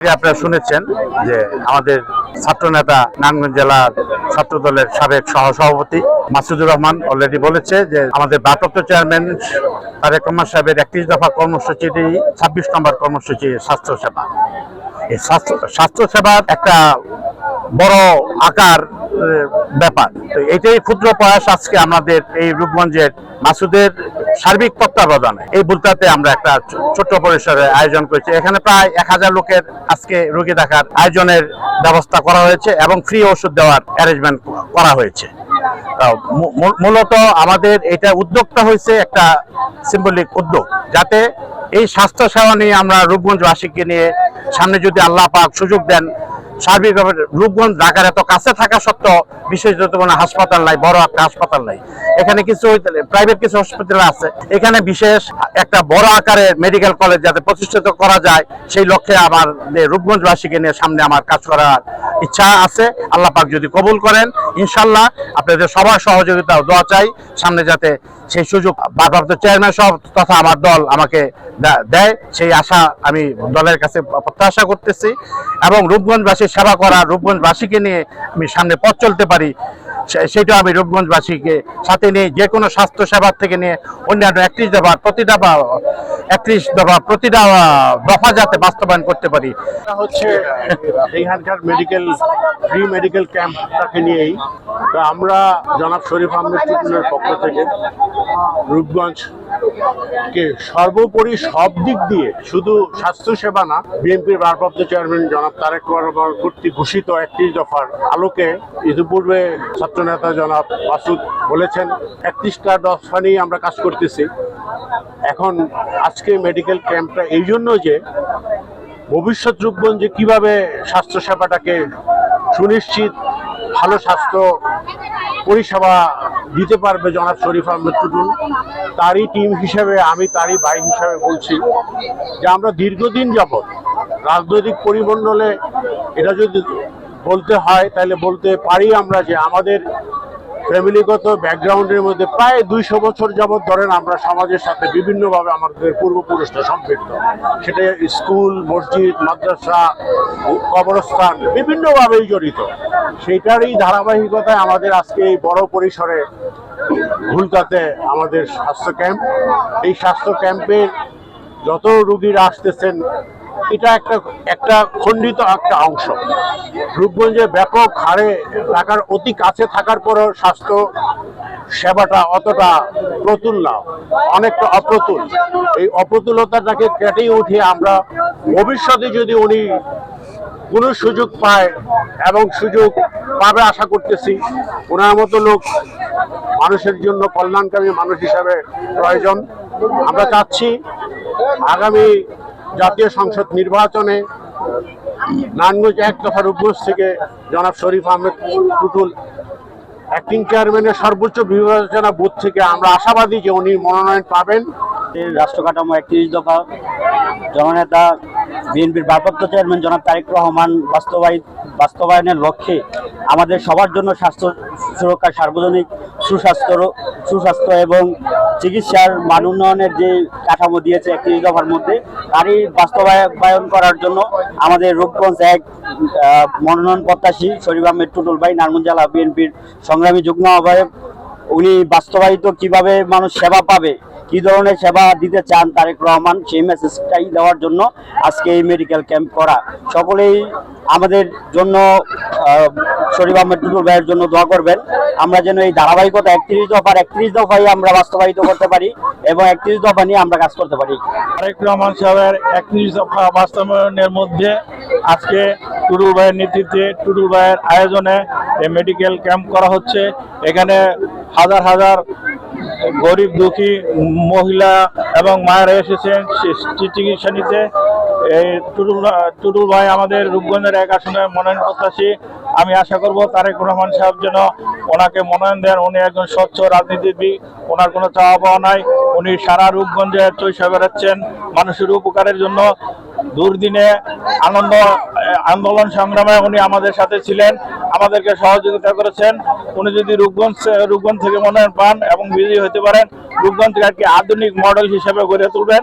আপনারা শুনেছেন যে আমাদের ছাত্র নেতা নারায়ণগঞ্জ জেলার ছাত্র দলের সাবেক সহসভাপতি মাসুদুর রহমান অলরেডি বলেছে যে আমাদের ভারপ্রাপ্ত চেয়ারম্যান তারেক রহমান সাহেবের একত্রিশ দফা কর্মসূচিটি ছাব্বিশ নম্বর কর্মসূচি স্বাস্থ্যসেবা এই স্বাস্থ্য স্বাস্থ্য সেবার একটা বড় আকার ব্যাপার। তো এটাই ক্ষুদ্র প্রয়াস আজকে আমাদের এই রূপগঞ্জের মাসুদের সার্বিক তত্ত্বাবধানে। এই বুলতাতে আমরা একটা ছোট্ট পরিসরে আয়োজন করেছি। এখানে প্রায় এক হাজার লোকের আজকে রোগী দেখার আয়োজনের ব্যবস্থা করা হয়েছে এবং ফ্রি ওষুধ দেওয়ার অ্যারেঞ্জমেন্ট করা হয়েছে। মূলত আমাদের এটা উদ্যোগটা হয়েছে একটা সিম্বলিক উদ্যোগ। যাতে এই স্বাস্থ্য সেবা নিয়ে আমরা রূপগঞ্জবাসীকে নিয়ে সামনে যদি আল্লাহ পাক সুযোগ দেন সার্বিকভাবে রূপগঞ্জ, ঢাকার এত কাছে থাকা সত্ত্বেও বিশেষ কোনো হাসপাতাল নাই, বড় একটা হাসপাতাল নাই। এখানে কিছু প্রাইভেট কিছু হসপিটাল আছে। এখানে বিশেষ একটা বড় আকারের মেডিকেল কলেজ যাতে প্রতিষ্ঠিত করা যায়, সেই লক্ষ্যে আমার রূপগঞ্জবাসীকে নিয়ে সামনে আমার কাজ করার ইচ্ছা আছে। আল্লাহ পাক যদি কবুল করেন ইনশাল্লাহ আপনাদের সবার সহযোগিতা দোয়া চাই। সামনে যাতে সেই সুযোগ ভারপ্রাপ্ত চেয়ারম্যান সব তথা আমার দল আমাকে দেয়। সেই আশা আমি দলের কাছে প্রত্যাশা করতেছি এবং রূপগঞ্জবাসীর সেবা করা রূপগঞ্জবাসীকে নিয়ে আমি সামনে পথ চলতে পারি। সেটা আমি রূপগঞ্জবাসীকে সাথে নিয়ে যে কোনো স্বাস্থ্য সেবার থেকে নিয়ে অন্যান্য একত্রিশ দফা প্রতিটা একত্রিশ দফা প্রতিটা দফা যাতে বাস্তবায়ন করতে পারি। হচ্ছে এইখানকার মেডিকেল, ফ্রি মেডিকেল ক্যাম্পটাকে নিয়েই, তো আমরা জনাব শরীফ আহমেদ পক্ষ থেকে রূপগঞ্জ কে? সর্বোপরি সব দিক দিয়ে শুধু স্বাস্থ্য সেবা না, বিএনপির ভারপ্রাপ্ত চেয়ারম্যান জনাব তারেক রহমান কর্তৃক ঘোষিত একত্রিশ দফার আলোকে ইতিপূর্বে ছাত্রনেতা জনাব মাসুদ বলেছেন, একত্রিশটা দফা নিয়ে আমরা কাজ করতেছি। এখন আজকে মেডিকেল ক্যাম্পটা এই জন্য যে ভবিষ্যৎ রূপগঞ্জে কীভাবে স্বাস্থ্য সেবাটাকে সুনিশ্চিত, ভালো স্বাস্থ্য পরিষেবা দিতে পারবে জনাব শরীফ টুটুল। তারই টিম হিসেবে আমি, তারই ভাই হিসাবে বলছি যে আমরা দীর্ঘদিন যাবৎ রাজনৈতিক পরিমণ্ডলে এটা যদি বলতে হয়, তাহলে বলতে পারি আমরা যে আমাদের ফ্যামিলিগত ব্যাকগ্রাউন্ডের মধ্যে প্রায় দুইশো বছর যাবৎ ধরেন আমরা সমাজের সাথে বিভিন্নভাবে আমাদের পূর্বপুরুষরা সম্পৃক্ত। সেটা স্কুল, মসজিদ, মাদ্রাসা, কবরস্থান, বিভিন্নভাবেই জড়িত। সেটারই ধারাবাহিকতায় আমাদের আজকে এই বড় পরিসরে ভুলতাতে আমাদের স্বাস্থ্য ক্যাম্প। এই স্বাস্থ্য ক্যাম্পের যত রুগীরা আসতেছেন, এটা একটা একটা খণ্ডিত একটা অংশ। রূপগঞ্জে ব্যাপক হারে ঢাকার অতি কাছে থাকার পরও স্বাস্থ্য সেবাটা অতটা প্রতুল না, অনেকটা অপ্রতুল। এই অপ্রতুলতাটাকে কেটে উঠিয়ে আমরা ভবিষ্যতে যদি উনি কোনো সুযোগ পায় এবং সুযোগ পাবে আশা করতেছি। ওনার মতো লোক মানুষের জন্য কল্যাণকামী মানুষ হিসাবে প্রয়োজন। আমরা চাচ্ছি আগামী জাতীয় সংসদ নির্বাচনে নারায়ণগঞ্জ এক তথা রূপগঞ্জ থেকে জনাব শরীফ আহমেদ টুটুল অ্যাক্টিং চেয়ারম্যানের সর্বোচ্চ বিবেচনা বুথ থেকে আমরা আশাবাদী যে উনি মনোনয়ন পাবেন। এর রাষ্ট্র কাঠামো একত্রিশ দফা, জননেতা বিএনপির ভারপ্রাপ্ত চেয়ারম্যান জনাব তারেক রহমান বাস্তবায়িত বাস্তবায়নের লক্ষ্যে আমাদের সবার জন্য স্বাস্থ্য সুরক্ষা সার্বজনিক সুস্বাস্থ্য সুস্বাস্থ্য এবং চিকিৎসার মান উন্নয়নের যে কাঠামো দিয়েছে একত্রিশ দফার মধ্যে, তারই বাস্তবায়ন করার জন্য আমাদের রূপগঞ্জ এক মনোনয়ন প্রত্যাশী শরীফ আহমেদ টুটুল ভাই, নারায়ণগঞ্জ জেলা বিএনপির সংগ্রামী যুগ্ম আহ্বায়ক উনি বাস্তবায়িত কীভাবে মানুষ সেবা পাবে, কি ধরনের সেবা দিতে চান তারেক রহমান, সেই মেসেজটাই দেওয়ার জন্য আজকে এই মেডিকেল ক্যাম্প করা। সকলেই আমাদের জন্য শরীফ আহমেদ টুটুল ভাইয়ের জন্য দোয়া করবেন। আমরা যেন এই ধারাবাহিকতা একত্রিশ দফার একত্রিশ দফাই আমরা বাস্তবায়িত করতে পারি এবং একত্রিশ দফা নিয়ে আমরা কাজ করতে পারি। তারেক রহমান সাহেবের একত্রিশ দফা বাস্তবায়নের মধ্যে আজকে টুডুল ভাইয়ের নেতৃত্বে টুডুল ভাইয়ের আয়োজনে মেডিকেল ক্যাম্প করা হচ্ছে। এখানে হাজার হাজার গরিব দুঃখী মহিলা এবং মায়েরা এসেছেন চিকিৎসা নিতে। এই টুডুল টুডুল ভাই আমাদের রূপগঞ্জের এক আসনে মনোনয়ন প্রত্যাশী। আমি আশা করব তারেক রহমান সাহেব যেন ওনাকে মনোনয়ন দেন। উনি একজন স্বচ্ছ রাজনীতিবিদ, ওনার কোনো চাওয়া পাওয়া নাই। উনি সারা রূপগঞ্জে চৈশা বেড়াচ্ছেন। মানুষের উপকারের জন্য দুর্দিনে আনন্দ, আন্দোলন সংগ্রামে উনি আমাদের সাথে ছিলেন, আমাদেরকে সহযোগিতা করেছেন। উনি যদি রূপগঞ্জ রূপগঞ্জ থেকে মনোনয়ন পান এবং বিজয়ী হতে পারেন, রূপগঞ্জকে একটি আধুনিক মডেল হিসেবে গড়ে তুলবেন।